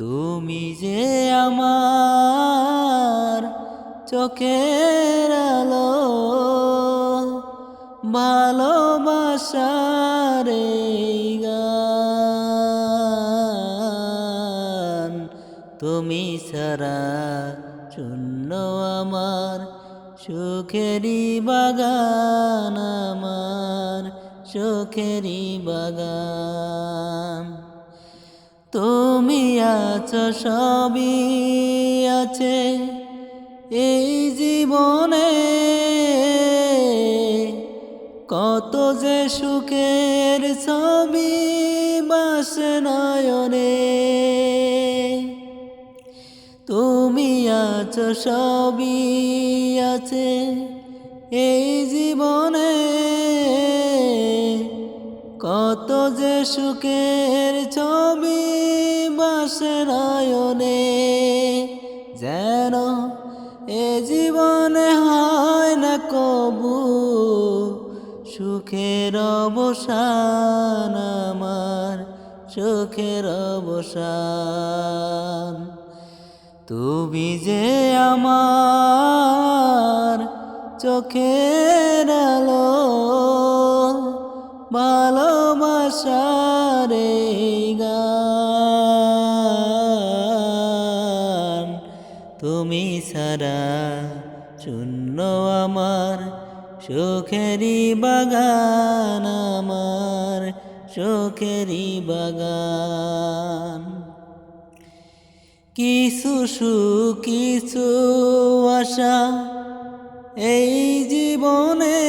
তুমি যে আমার চোখের আলো, ভালোবাসার গান তুমি সারা শূন্য আমার সুখেরই বাগান, আমার সুখেরই বাগান। আছো, সবই আছে। এই জীবনে কত যে সুখের ছবি বাস নয়নে। তুমি আছো, সবই আছে। এই জীবনে কত যে সুখের ছবি বাসে নয়নে যেন এ জীবনে হয় না কবু সুখের অবসান আমার, সুখের অবসান। তুমি যে আমার চোখের আলো, ভালোবাসার তুমি সারা শূন্য আমার সুখেরই বাগান আমার সুখেরই বাগান। কিছু সুখ, কিছু আশা এই জীবনে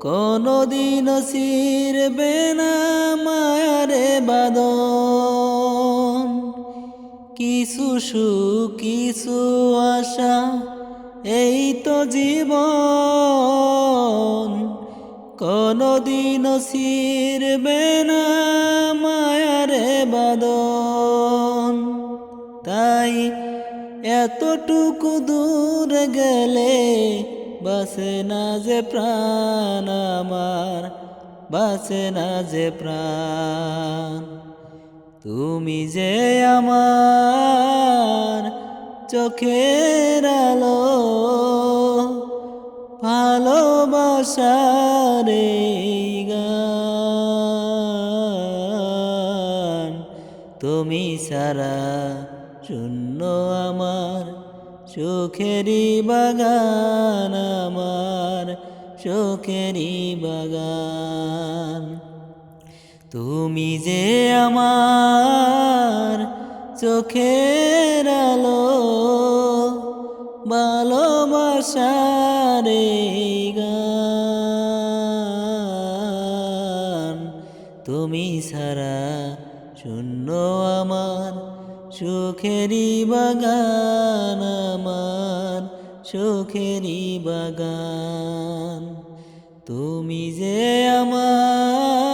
কোনদিন সিরবে না। কিছু সুখ, কিছু আশা, এই তো জীবন। কোনদিন সিরবে না মায়ারে বাদন। তাই এতটুকু দূর গেলে বাসে না যে প্রাণ আমার বাসে না যে প্রাণ। তুমি যে আমার চোখের আলো, ভালোবাসার গান তুমি সারা শূন্য আমার সুখেরই বাগান, আমার সুখেরই বাগান। তুমি যে আমার চোখের আলো, ভালোবাসার গান। তুমি সারা শূন্য আমার, সুখেরই বাগান আমার, সুখেরই বাগান। তুমি যে আমার